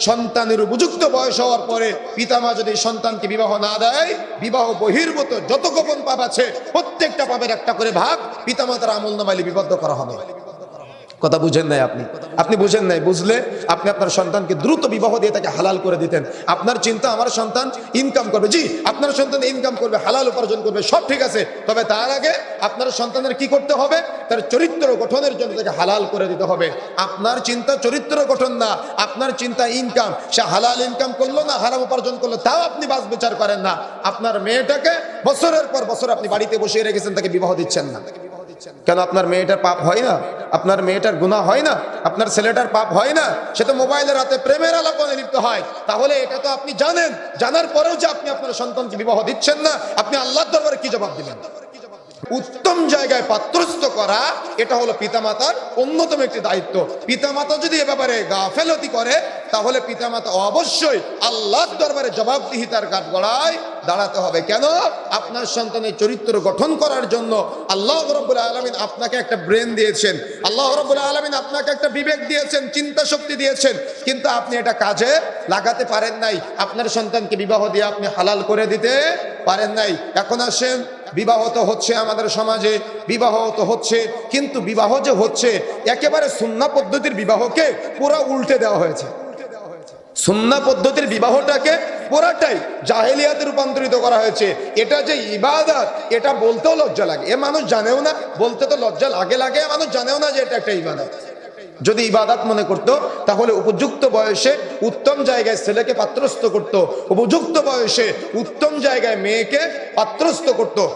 সন্তানের উপযুক্ত বয়স হওয়ার পরে পিতামা যদি সন্তানকে বিবাহ না দেয়, বিবাহ বহির্ভূত যত গোপন পাপ আছে, প্রত্যেকটা পাপের একটা করে ভাগ পিতামাতার আমল নামাইলে বিবদ্ধ করা হবে। কথা বুঝেন নাই আপনি। আপনি বুঝেন নাই, বুঝলে আপনি আপনার সন্তানকে দ্রুত বিবাহ দিয়ে তাকে হালাল করে দিতেন। আপনার চিন্তা, আমার সন্তান ইনকাম করবে। জি, আপনার সন্তান ইনকাম করবে, হালাল উপার্জন করবে, সব ঠিক আছে। তবে তার আগে আপনার সন্তানের কি করতে হবে? তার চরিত্র গঠনের জন্য তাকে হালাল করে দিতে হবে। আপনার চিন্তা চরিত্র গঠন না, আপনার চিন্তা ইনকাম সে হালাল ইনকাম করল না, হারাম উপার্জন করল, তাও আপনি বাস বিচার করেন না। আপনার মেয়েটাকে বছরের পর বছর আপনি বাড়িতে বসিয়ে রেখেছেন, তাকে বিবাহ দিচ্ছেন না। কেন আপনার মেয়েটার পাপ হয় না? আপনার মেয়েটার গুনাহ হয় না? আপনার ছেলেটার পাপ হয় না? সে তো মোবাইলের রাতে প্রেমের আলাপনে লিপ্ত হয়। তাহলে এটা তো আপনি জানেন। জানার পরেও যে আপনি আপনার সন্তানকে বিবাহ দিচ্ছেন না, আপনি আল্লাহর দরবারে কি জবাব দিবেন? উত্তম জায়গায় পাত্রস্থ করা, এটা হলো পিতামাতার অন্যতম একটি দায়িত্ব। পিতামাতা যদি এ ব্যাপারে গাফেলতি করে, তাহলে পিতামাতা অবশ্যই আল্লাহর দরবারে জবাবদিহিতার কাঠ গড়ায় দাঁড়াতে হবে। কেন? আপনার সন্তানের চরিত্র গঠন করার জন্য আল্লাহ রব্বুল আলমিন আপনাকে একটা ব্রেন দিয়েছেন। আল্লাহ রব্বুল আলমিন আপনাকে একটা বিবেক দিয়েছেন, চিন্তা শক্তি দিয়েছেন। কিন্তু আপনি এটা কাজে লাগাতে পারেন নাই। আপনার সন্তানকে বিবাহ দিয়ে আপনি হালাল করে দিতে পারেন নাই। এখন আসেন, বিবাহ তো হচ্ছে আমাদের সমাজে, বিবাহ তো হচ্ছে, কিন্তু বিবাহ যে হচ্ছে, একেবারে সুন্না পদ্ধতির বিবাহকে পুরো উল্টে দেওয়া হয়েছে। সুন্না পদ্ধতির বিবাহটাকে পুরাটাই জাহেলিয়াতে রূপান্তরিত করা হয়েছে। এটা যে ইবাদত, এটা বলতেও লজ্জা লাগে। এ মানুষ জানেও না, বলতে তো লজ্জা লাগে লাগে মানুষ জানেও না যে এটা একটা ইবাদত। যদি ইবাদাত মনে করত, তাহলে উপযুক্ত বয়সে উত্তম জায়গায় ছেলেকে পাত্রস্থ করত, উপযুক্ত বয়সে উত্তম জায়গায় মেয়েকে পাত্রস্থ করত।